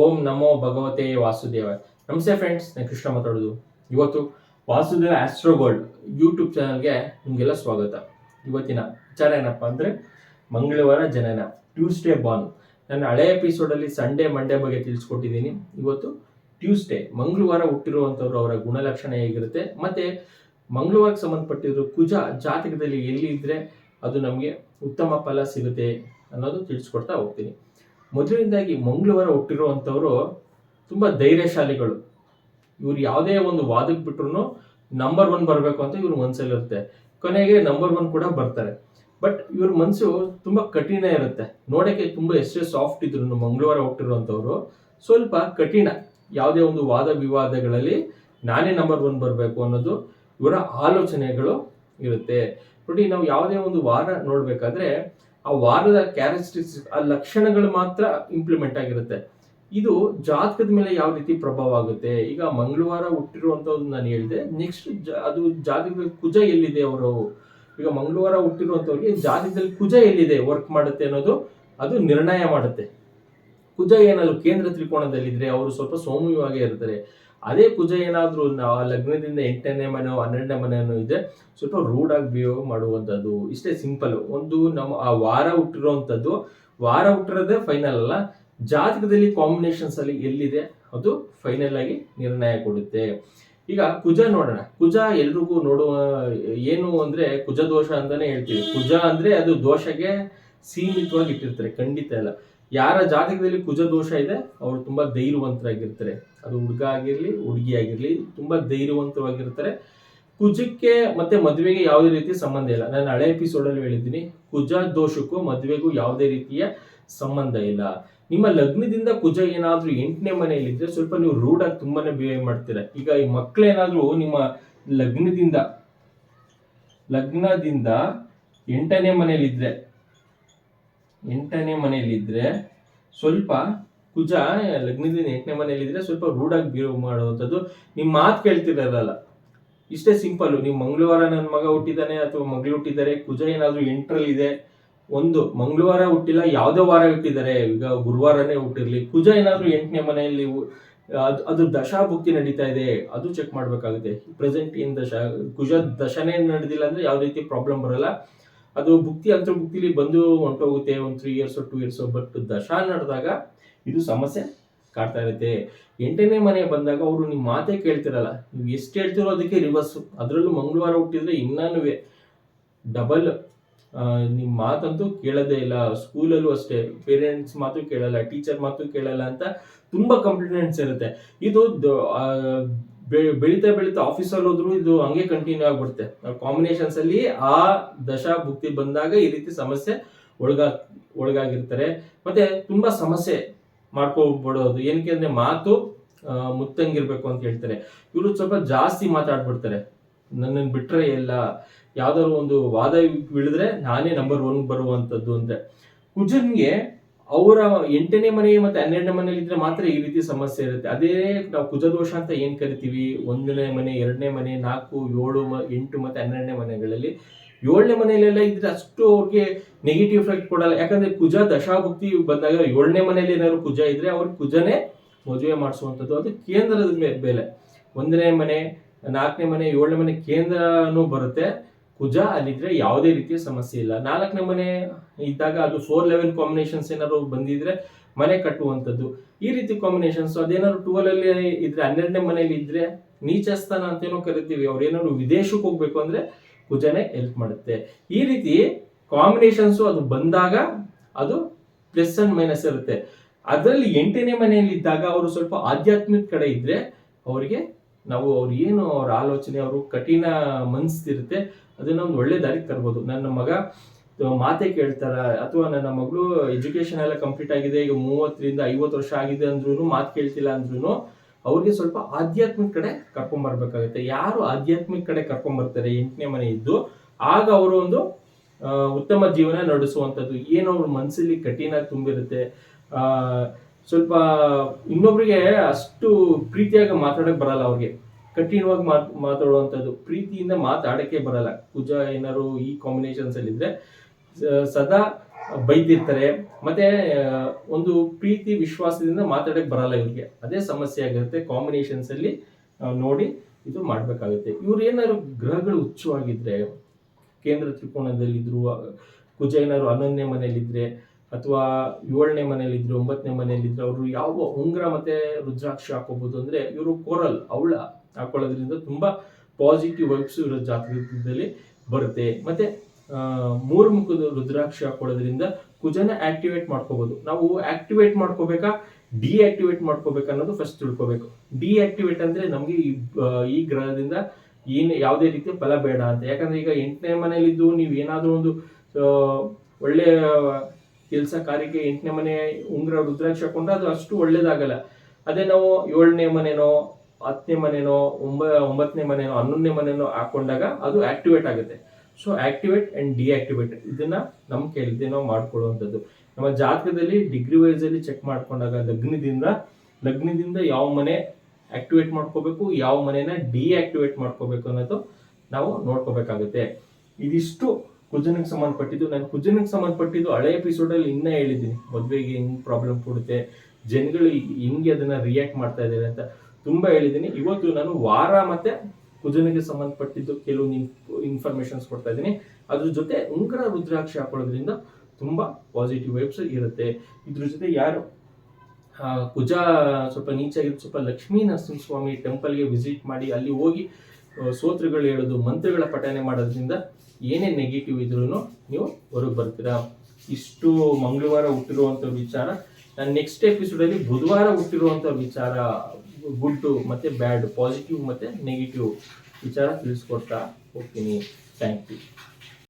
ಓಂ ನಮೋ ಭಗವತೆ ವಾಸುದೇವ ನಮಸ್ತೆ ಫ್ರೆಂಡ್ಸ್ ನಾನು ಕೃಷ್ಣ ಮಾತಾಡೋದು. ಇವತ್ತು ವಾಸುದೇವ ಆಸ್ಟ್ರೋ ಗೋಲ್ಡ್ ಯೂಟ್ಯೂಬ್ ಚಾನಲ್ಗೆ ನಿಮಗೆಲ್ಲ ಸ್ವಾಗತ. ಇವತ್ತಿನ ವಿಚಾರ ಏನಪ್ಪ ಅಂದರೆ ಮಂಗಳವಾರ ಜನನ ಟ್ಯೂಸ್ಡೇ ಬಾನ್ ನಾನು ಹಳೆ ಎಪಿಸೋಡಲ್ಲಿ ಸಂಡೇ ಮಂಡೇ ಬಗ್ಗೆ ತಿಳಿಸ್ಕೊಟ್ಟಿದ್ದೀನಿ. ಇವತ್ತು ಟ್ಯೂಸ್ಡೇ ಮಂಗಳವಾರ ಹುಟ್ಟಿರುವಂಥವ್ರು ಅವರ ಗುಣಲಕ್ಷಣ ಹೇಗಿರುತ್ತೆ, ಮತ್ತು ಮಂಗಳವಾರಕ್ಕೆ ಸಂಬಂಧಪಟ್ಟಿದ್ರು ಕುಜ ಜಾತಕದಲ್ಲಿ ಎಲ್ಲಿ ಇದ್ದರೆ ಅದು ನಮಗೆ ಉತ್ತಮ ಫಲ ಸಿಗುತ್ತೆ ಅನ್ನೋದು ತಿಳಿಸ್ಕೊಡ್ತಾ ಹೋಗ್ತೀನಿ. ಮೊದಲನೇದಾಗಿ ಮಂಗಳವಾರ ಹುಟ್ಟಿರುವಂಥವರು ತುಂಬ ಧೈರ್ಯಶಾಲಿಗಳು. ಇವ್ರು ಯಾವುದೇ ಒಂದು ವಾದಕ್ಕೆ ಬಿಟ್ರು ನಂಬರ್ ಒನ್ ಬರಬೇಕು ಅಂತ ಇವ್ರ ಮನಸ್ಸಲ್ಲಿರುತ್ತೆ ಕೊನೆಗೆ ನಂಬರ್ ಒನ್ ಕೂಡ ಬರ್ತಾರೆ. ಬಟ್ ಇವ್ರ ಮನಸ್ಸು ತುಂಬ ಕಠಿಣ ಇರುತ್ತೆ. ನೋಡೋಕ್ಕೆ ತುಂಬ ಎಷ್ಟೇ ಸಾಫ್ಟ್ ಇದ್ರು ಮಂಗಳವಾರ ಹುಟ್ಟಿರುವಂಥವ್ರು, ಸ್ವಲ್ಪ ಕಠಿಣ. ಯಾವುದೇ ಒಂದು ವಾದ ವಿವಾದಗಳಲ್ಲಿ ನಾನೇ ನಂಬರ್ ಒನ್ ಬರಬೇಕು ಅನ್ನೋದು ಇವರ ಆಲೋಚನೆಗಳು ಇರುತ್ತೆ. ನೋಡಿ, ನಾವು ಯಾವುದೇ ಒಂದು ವಾರ ನೋಡಬೇಕಾದ್ರೆ ಆ ವಾರದ ಕ್ಯಾರೆಕ್ಟರಿಸ್ಟಿಕ್ಸ್ ಆ ಲಕ್ಷಣಗಳು ಮಾತ್ರ ಇಂಪ್ಲಿಮೆಂಟ್ ಆಗಿರುತ್ತೆ. ಇದು ಜಾತಕದ ಮೇಲೆ ಯಾವ ರೀತಿ ಪ್ರಭಾವ ಆಗುತ್ತೆ? ಈಗ ಮಂಗಳವಾರ ಹುಟ್ಟಿರುವಂಥದ್ದು ನಾನು ಹೇಳಿದೆ. ನೆಕ್ಸ್ಟ್ ಅದು ಜಾತಕದಲ್ಲಿ ಕುಜ ಎಲ್ಲಿದೆ ಅವರು? ಈಗ ಮಂಗಳವಾರ ಹುಟ್ಟಿರುವಂಥವ್ರಿಗೆ ಜಾತಕದಲ್ಲಿ ಕುಜ ಎಲ್ಲಿದೆ ವರ್ಕ್ ಮಾಡುತ್ತೆ ಅನ್ನೋದು, ಅದು ನಿರ್ಣಯ ಮಾಡುತ್ತೆ. ಕುಜ ಏನಾದ್ರು ಕೇಂದ್ರ ತ್ರಿಕೋಣದಲ್ಲಿದ್ರೆ ಅವರು ಸ್ವಲ್ಪ ಸೌಮ್ಯವಾಗಿ ಇರ್ತಾರೆ. ಅದೇ ಕುಜ ಏನಾದರೂ ಲಗ್ನದಿಂದ ಎಂಟನೇ ಮನೆ ಹನ್ನೆರಡನೇ ಮನೆಯೋ ಇದೆ, ಸ್ವಲ್ಪ ರೂಡ್ ಆಗಿ ಬಿಹೇವ್ ಮಾಡುವಂಥದ್ದು. ಇಷ್ಟೇ ಸಿಂಪಲ್ ಒಂದು ನಮ್ಮ ಆ ವಾರ ಹುಟ್ಟಿರುವಂಥದ್ದು, ವಾರ ಹುಟ್ಟಿರೋದೇ ಫೈನಲ್ ಅಲ್ಲ. ಜಾತಕದಲ್ಲಿ ಕಾಂಬಿನೇಷನ್ಸ್ ಅಲ್ಲಿ ಎಲ್ಲಿದೆ, ಅದು ಫೈನಲ್ ಆಗಿ ನಿರ್ಣಯ ಕೊಡುತ್ತೆ. ಈಗ ಕುಜ ನೋಡೋಣ. ಕುಜ ಎಲ್ರಿಗೂ ನೋಡುವ, ಏನು ಅಂದ್ರೆ ಕುಜ ದೋಷ ಅಂತಾನೆ ಹೇಳ್ತೀವಿ. ಕುಜ ಅಂದ್ರೆ ಅದು ದೋಷಗೆ ಸೀಮಿತವಾಗಿ ಇಟ್ಟಿರ್ತಾರೆ. ಖಂಡಿತ ಇಲ್ಲ ಯಾರ ಜಾತಕದಲ್ಲಿ ಕುಜ ದೋಷ ಇದೆ, ಅವರು ತುಂಬಾ ಧೈರ್ಯವಂತರಾಗಿರ್ತಾರೆ. ಅದು ಹುಡುಗ ಆಗಿರ್ಲಿ, ಹುಡುಗಿ ಆಗಿರ್ಲಿ, ತುಂಬಾ ಧೈರ್ಯವಂತವಾಗಿರ್ತಾರೆ. ಕುಜಕ್ಕೆ ಮತ್ತೆ ಮದುವೆಗೆ ಯಾವುದೇ ರೀತಿ ಸಂಬಂಧ ಇಲ್ಲ. ನಾನು ಹಳೆ ಎಪಿಸೋಡ್ ಅಲ್ಲಿ ಹೇಳಿದ್ದೀನಿ, ಕುಜ ದೋಷಕ್ಕೂ ಮದುವೆಗೂ ಯಾವುದೇ ರೀತಿಯ ಸಂಬಂಧ ಇಲ್ಲ. ನಿಮ್ಮ ಲಗ್ನದಿಂದ ಕುಜ ಏನಾದ್ರೂ ಎಂಟನೇ ಮನೆಯಲ್ಲಿದ್ರೆ ಸ್ವಲ್ಪ ನೀವು ರೂಡ್ ಆಗಿ ತುಂಬಾನೇ ಬಿಹೇವ್ ಮಾಡ್ತೀರಾ. ಈಗ ಈ ಮಕ್ಕಳೇನಾದ್ರೂ ನಿಮ್ಮ ಲಗ್ನದಿಂದ ಲಗ್ನದಿಂದ ಎಂಟನೇ ಮನೆಯಲ್ಲಿದ್ರೆ ಎಂಟನೇ ಮನೆಯಲ್ಲಿದ್ರೆ ಸ್ವಲ್ಪ ಕುಜ ಲಗ್ನದಿಂದ ಎಂಟನೇ ಮನೆಯಲ್ಲಿದ್ರೆ ಸ್ವಲ್ಪ ರೂಢಾಗಿ ಬಿಹೇವ್ ಮಾಡುವಂಥದ್ದು. ನಿಮ್ಮ ಮಾತು ಕೇಳ್ತಿರಲ್ಲ ಇಷ್ಟೇ ಸಿಂಪಲ್ಲು. ನೀವು ಮಂಗಳವಾರ ನನ್ನ ಮಗ ಹುಟ್ಟಿದ್ದಾನೆ ಅಥವಾ ಮಗಳು ಹುಟ್ಟಿದ್ದಾರೆ, ಕುಜ ಏನಾದರೂ ಎಂಟರಲ್ಲಿ ಇದೆ ಒಂದು, ಮಂಗಳವಾರ ಹುಟ್ಟಿಲ್ಲ, ಯಾವುದೋ ವಾರ ಹುಟ್ಟಿದ್ದಾರೆ, ಈಗ ಗುರುವಾರನೇ ಹುಟ್ಟಿರಲಿ, ಕುಜ ಏನಾದರೂ ಎಂಟನೇ ಮನೆಯಲ್ಲಿ ಅದು ಅದು ದಶಾ ಭುಕ್ತಿ ನಡೀತಾ ಇದೆ, ಅದು ಚೆಕ್ ಮಾಡಬೇಕಾಗುತ್ತೆ. ಪ್ರೆಸೆಂಟ್ ಇನ್ ದಶ, ಕುಜ ದಶನೇ ನಡೆದಿಲ್ಲ ಅಂದ್ರೆ ಯಾವ ರೀತಿ ಪ್ರಾಬ್ಲಮ್ ಬರಲ್ಲ. ಅದು ಭುಕ್ತಿ ಅಂತರ್ಭುಕ್ತಿಲಿ ಬಂದು ಹೊಂಟೋಗುತ್ತೆ, ಒಂದು three years two years but ದಶಾ ನಡೆದಾಗ ಇದು ಸಮಸ್ಯೆ ಕಾಡ್ತಾ ಇರುತ್ತೆ. ಎಂಟನೇ ಮನೆ ಬಂದಾಗ ಅವರು ನಿಮ್ಮ ಮಾತೇ ಕೇಳ್ತಿರಲ್ಲ, ನೀವು ಎಷ್ಟು ಹೇಳ್ತಿರೋ ಅದಕ್ಕೆ ರಿವರ್ಸ್ ಅದರಲ್ಲೂ ಮಂಗಳವಾರ ಹುಟ್ಟಿದ್ರೆ ಇನ್ನೂ ಡಬಲ್ ನಿಮ್ಮ ಮಾತಂತೂ ಕೇಳೋದೇ ಇಲ್ಲ. ಸ್ಕೂಲಲ್ಲೂ ಅಷ್ಟೇ ಪೇರೆಂಟ್ಸ್ ಮಾತು ಕೇಳಲ್ಲ ಟೀಚರ್ ಮಾತು ಕೇಳಲ್ಲ ಅಂತ ತುಂಬಾ ಕಂಪ್ಲೇಂಟ್ಸ್ ಇರುತ್ತೆ. ಇದು ಬೆಳೀತಾ ಬೆಳೀತಾ ಆಫೀಸಲ್ಲಿ ಹೋದ್ರು ಇದು ಹಂಗೆ ಕಂಟಿನ್ಯೂ ಆಗ್ಬಿಡುತ್ತೆ. ಕಾಂಬಿನೇಷನ್ಸ್ ಅಲ್ಲಿ ಆ ದಶಾ ಭುಕ್ತಿ ಬಂದಾಗ ಈ ರೀತಿ ಸಮಸ್ಯೆ ಒಳಗ, ಒಳಗಾಗಿರ್ತಾರೆ. ಮತ್ತೆ ತುಂಬಾ ಸಮಸ್ಯೆ ಮಾಡ್ಕೊಬಿಡೋದು. ಏನಕ್ಕೆ ಅಂದ್ರೆ ಮಾತು ಮುತ್ತಂಗಿರ್ಬೇಕು ಅಂತ ಹೇಳ್ತಾರೆ. ಇವರು ಸ್ವಲ್ಪ ಜಾಸ್ತಿ ಮಾತಾಡ್ಬಿಡ್ತಾರೆ. ನನ್ನನ್ನು ಬಿಟ್ರೆ ಎಲ್ಲ, ಯಾವ್ದಾದ್ರು ಒಂದು ವಾದ ಇಳಿದ್ರೆ ನಾನೇ ನಂಬರ್ ಒನ್ ಬರುವಂತದ್ದು ಅಂತ. ಕುಜನ್ಗೆ ಅವರ ಎಂಟನೇ ಮನೆ ಮತ್ತೆ ಹನ್ನೆರಡನೇ ಮನೆಯಲ್ಲಿ ಇದ್ರೆ ಮಾತ್ರ ಈ ರೀತಿ ಸಮಸ್ಯೆ ಇರುತ್ತೆ. ಅದೇ ನಾವು ಕುಜದೋಷ ಅಂತ ಏನ್ ಕರಿತೀವಿ? ಒಂದನೇ ಮನೆ, ಎರಡನೇ ಮನೆ, ನಾಲ್ಕು, ಏಳು ಎಂಟು ಮತ್ತೆ ಹನ್ನೆರಡನೇ ಮನೆಗಳಲ್ಲಿ. ಏಳನೇ ಮನೆಯಲ್ಲೆಲ್ಲ ಇದ್ರೆ ಅಷ್ಟು ಅವ್ರಿಗೆ ನೆಗೆಟಿವ್ ಎಫೆಕ್ಟ್ ಕೊಡಲ್ಲ. ಯಾಕಂದ್ರೆ ಕುಜ ದಶಾಭುಕ್ತಿ ಬಂದಾಗ ಏಳನೇ ಮನೆಯಲ್ಲಿ ಏನಾದ್ರು ಕುಜ ಇದ್ರೆ ಅವ್ರ ಕುಜನೇ ಮದುವೆ ಮಾಡಿಸುವಂಥದ್ದು. ಅದು ಕೇಂದ್ರದ ಮೇಲೆ ಬೆಲೆ ಒಂದನೇ ಮನೆ, ನಾಲ್ಕನೇ ಮನೆ, ಏಳನೇ ಮನೆ ಕೇಂದ್ರನೂ ಬರುತ್ತೆ. ಕುಜ ಅಲ್ಲಿದ್ರೆ ಯಾವುದೇ ರೀತಿಯ ಸಮಸ್ಯೆ ಇಲ್ಲ. ನಾಲ್ಕನೇ ಮನೆ ಇದ್ದಾಗ ಅದು ಫೋರ್ ಲೆವೆನ್ ಕಾಂಬಿನೇಷನ್ಸ್ ಏನಾದ್ರು ಬಂದಿದ್ರೆ ಮನೆ ಕಟ್ಟುವಂಥದ್ದು. ಈ ರೀತಿ ಕಾಂಬಿನೇಷನ್ಸ್ ಅದೇನಾದ್ರು ಟುವೆಲ್ ಅಲ್ಲಿ ಇದ್ರೆ, ಹನ್ನೆರಡನೇ ಮನೆಯಲ್ಲಿ ಇದ್ರೆ ನೀಚಸ್ಥಾನ ಅಂತೇನೋ ಕರಿತೀವಿ. ಅವ್ರು ಏನಾದ್ರು ವಿದೇಶಕ್ಕೆ ಹೋಗ್ಬೇಕು ಅಂದ್ರೆ ಕುಜನೇ ಹೆಲ್ಪ್ ಮಾಡುತ್ತೆ. ಈ ರೀತಿ ಕಾಂಬಿನೇಷನ್ಸ್ ಅದು ಬಂದಾಗ ಅದು ಪ್ಲಸ್ ಅಂಡ್ ಮೈನಸ್ ಇರುತ್ತೆ. ಅದರಲ್ಲಿ ಎಂಟನೇ ಮನೆಯಲ್ಲಿ ಇದ್ದಾಗ ಅವರು ಸ್ವಲ್ಪ ಆಧ್ಯಾತ್ಮಿಕ ಕಡೆ ಇದ್ರೆ ಅವರಿಗೆ ನಾವು ಅವ್ರು ಏನು ಅವ್ರ ಆಲೋಚನೆ, ಅವರು ಕಠಿಣ ಮನ್ಸ್ತಿರುತ್ತೆ ಅದನ್ನ ಒಂದು ಒಳ್ಳೆ ದಾರಿಗೆ ತರ್ಬೋದು. ನನ್ನ ಮಗ ಮಾತೆ ಕೇಳ್ತಾರ. ಅಥವಾ ನನ್ನ ಮಗಳು ಎಜುಕೇಶನ್ ಎಲ್ಲ ಕಂಪ್ಲೀಟ್ ಆಗಿದೆ. ಈಗ ಮೂವತ್ತರಿಂದ ಐವತ್ತು ವರ್ಷ ಆಗಿದೆ ಅಂದ್ರೂ ಮಾತು ಕೇಳ್ತಿಲ್ಲ ಅಂದ್ರೂ ಅವ್ರಿಗೆ ಸ್ವಲ್ಪ ಆಧ್ಯಾತ್ಮಿಕ ಕಡೆ ಕರ್ಕೊಂಡ್ ಬರ್ಬೇಕಾಗುತ್ತೆ. ಯಾರು ಆಧ್ಯಾತ್ಮಿಕ ಕಡೆ ಕರ್ಕೊಂಡ್ ಬರ್ತಾರೆ? ಎಂಟನೇ ಮನೆ ಇದ್ದು, ಆಗ ಅವರು ಒಂದು ಉತ್ತಮ ಜೀವನ ನಡೆಸುವಂಥದ್ದು. ಏನು ಅವ್ರ ಮನಸ್ಸಲ್ಲಿ ಕಠಿಣ ತುಂಬಿರುತ್ತೆ. ಸ್ವಲ್ಪ ಇನ್ನೊಬ್ರಿಗೆ ಅಷ್ಟು ಪ್ರೀತಿಯಾಗಿ ಮಾತಾಡಕ್ ಬರಲ್ಲ ಅವ್ರಿಗೆ. ಕಠಿಣವಾಗಿ ಮಾತು ಮಾತಾಡುವಂಥದ್ದು ಪ್ರೀತಿಯಿಂದ ಮಾತಾಡಕ್ಕೆ ಬರಲ್ಲ. ಕುಜ ಏನಾದ್ರು ಈ ಕಾಂಬಿನೇಷನ್ಸ್ ಅಲ್ಲಿ ಇದ್ರೆ ಸದಾ ಬೈದಿರ್ತಾರೆ. ಮತ್ತೆ ಒಂದು ಪ್ರೀತಿ, ವಿಶ್ವಾಸದಿಂದ ಮಾತಾಡಕ್ಕೆ ಬರಲ್ಲ ಇವರಿಗೆ. ಅದೇ ಸಮಸ್ಯೆ ಆಗಿರುತ್ತೆ. ಕಾಂಬಿನೇಷನ್ಸ್ ಅಲ್ಲಿ ನೋಡಿ ಇದು ಮಾಡ್ಬೇಕಾಗುತ್ತೆ. ಇವ್ರು ಏನಾದ್ರು ಗ್ರಹಗಳು ಹುಚ್ಚುವಾಗಿದ್ರೆ, ಕೇಂದ್ರ ತ್ರಿಕೋಣದಲ್ಲಿದ್ರು ಇದ್ರು ಕುಜ ಏನಾದ್ರು ಹನ್ನೊಂದನೇ ಮನೆಯಲ್ಲಿದ್ರೆ, ಅಥವಾ ಏಳನೇ ಮನೆಯಲ್ಲಿದ್ರು, ಒಂಬತ್ತನೇ ಮನೆಯಲ್ಲಿದ್ರೆ, ಅವರು ಯಾವ ಉಂಗ್ರ ಮತ್ತೆ ರುದ್ರಾಕ್ಷಿ ಹಾಕೋಬಹುದು ಅಂದ್ರೆ, ಇವರು ಕೋರಲ್, ಅವಳ ಹಾಕೊಳ್ಳೋದ್ರಿಂದ ತುಂಬ ಪಾಸಿಟಿವ್ ವೈಬ್ಸ್ ಇರೋ ಜಾತಕದಲ್ಲಿ ಬರುತ್ತೆ. ಮತ್ತೆ ಮೂರು ಮುಖದ ರುದ್ರಾಕ್ಷಿ ಹಾಕೊಳ್ಳೋದ್ರಿಂದ ಕುಜನ ಆಕ್ಟಿವೇಟ್ ಮಾಡ್ಕೋಬಹುದು ನಾವು ಆಕ್ಟಿವೇಟ್ ಮಾಡ್ಕೋಬೇಕಾ ಡಿಆಕ್ಟಿವೇಟ್ ಮಾಡ್ಕೋಬೇಕು ಅನ್ನೋದು ಫಸ್ಟ್ ತಿಳ್ಕೋಬೇಕು. ಡಿಆಕ್ಟಿವೇಟ್ ಅಂದ್ರೆ ನಮ್ಗೆ ಈ ಗ್ರಹದಿಂದ ಏನು, ಯಾವುದೇ ರೀತಿಯ ಫಲ ಬೇಡ ಅಂತ. ಯಾಕಂದ್ರೆ ಈಗ ಎಂಟನೇ ಮನೆಯಲ್ಲಿದ್ದು ನೀವು ಏನಾದರೂ ಒಂದು ಒಳ್ಳೆಯ ಒಳ್ಳೆ ಕೆಲಸ ಕಾರ್ಯಕ್ಕೆ ಎಂಟನೇ ಮನೆ ಉಂಗ್ರ ರುದ್ರಾಕ್ಷಿ ಹಾಕೊಂಡ್ರೆ ಅದು ಅಷ್ಟು ಒಳ್ಳೇದಾಗಲ್ಲ. ಅದೇ ನಾವು ಏಳನೇ ಮನೆನೋ ಹತ್ತನೇ ಮನೆನೋ, ಒಂಬ ಒಂಬತ್ತನೇ ಮನೆನೋ, ಹನ್ನೊಂದನೇ ಮನೆನೋ ಹಾಕೊಂಡಾಗ ಅದು ಆಕ್ಟಿವೇಟ್ ಆಗುತ್ತೆ. ಸೊ ಆಕ್ಟಿವೇಟ್ ಅಂಡ್ ಡಿಆಕ್ಟಿವೇಟ್ ಇದನ್ನ ನಮ್ಮ ಕೈಲಿದೆ ನಾವು ಮಾಡ್ಕೊಳ್ಳುವಂಥದ್ದು. ನಮ್ಮ ಜಾತಕದಲ್ಲಿ ಡಿಗ್ರಿ ವೈಸ್ ಅಲ್ಲಿ ಚೆಕ್ ಮಾಡ್ಕೊಂಡಾಗ ಲಗ್ನದಿಂದ ಲಗ್ನದಿಂದ ಯಾವ ಮನೆ ಆಕ್ಟಿವೇಟ್ ಮಾಡ್ಕೋಬೇಕು, ಯಾವ ಮನೆನ ಡಿಆಕ್ಟಿವೇಟ್ ಮಾಡ್ಕೋಬೇಕು ಅನ್ನೋದು ನಾವು ನೋಡ್ಕೋಬೇಕಾಗುತ್ತೆ. ಇದಿಷ್ಟು ಕುಜನಿಗೆ ಸಂಬಂಧಪಟ್ಟಿದ್ದು. ನಾನು ಕುಜನಿಗೆ ಸಂಬಂಧಪಟ್ಟಿದ್ದು ಹಳೆ ಎಪಿಸೋಡ್ ಅಲ್ಲಿ ಇನ್ನೂ ಹೇಳಿದ್ದೀನಿ. ಮದುವೆಗೆ ಹೆಂಗೆ ಪ್ರಾಬ್ಲಮ್ ಕೊಡುತ್ತೆ, ಜನಗಳು ಹೆಂಗೆ ಅದನ್ನ ರಿಯಾಕ್ಟ್ ಮಾಡ್ತಾ ಇದ್ದಾರೆ ಅಂತ. ತುಂಬಾ ಹೇಳಿದ್ದೀನಿ. ಇವತ್ತು ನಾನು ವಾರ ಮತ್ತೆ ಕುಜನಿಗೆ ಸಂಬಂಧಪಟ್ಟಿದ್ದು ಕೆಲವು ಇನ್ಫಾರ್ಮೇಶನ್ಸ್ ಕೊಡ್ತಾ ಇದ್ದೀನಿ. ಅದ್ರ ಜೊತೆ ಉಂಗುರ ರುದ್ರಾಕ್ಷಿ ಹಾಕೊಳ್ಳೋದ್ರಿಂದ ತುಂಬಾ ಪಾಸಿಟಿವ್ ವೈಬ್ಸ್ ಇರುತ್ತೆ. ಇದ್ರ ಜೊತೆ ಯಾರು ಕುಜ ಸ್ವಲ್ಪ ನೀಚಾಗಿದ್ದು ಸ್ವಲ್ಪ ಲಕ್ಷ್ಮೀ ನರಸಿಂಹಸ್ವಾಮಿ ಟೆಂಪಲ್ಗೆ ವಿಸಿಟ್ ಮಾಡಿ ಅಲ್ಲಿ ಹೋಗಿ ಸೋತ್ರಗಳು ಹೇಳೋದು, ಮಂತ್ರಗಳ ಪಠನೆ ಮಾಡೋದ್ರಿಂದ ಏನೇ ನೆಗೆಟಿವ್ ಇದ್ರೂ ನೀವು ಹೊರಗೆ ಬರ್ತೀರಾ. ಇಷ್ಟು ಮಂಗಳವಾರ ಹುಟ್ಟಿರುವಂಥ ವಿಚಾರ. ನಾನು ನೆಕ್ಸ್ಟ್ ಎಪಿಸೋಡಲ್ಲಿ ಬುಧವಾರ ಹುಟ್ಟಿರುವಂಥ ವಿಚಾರ ಗುಡ್ ಮತ್ತೆ ಬ್ಯಾಡ್ ಪಾಸಿಟಿವ್ ಮತ್ತೆ ನೆಗೆಟಿವ್ ವಿಚಾರ ತಿಳಿಸ್ಕೊಡ್ತಾ ಹೋಗ್ತೀನಿ. Thank you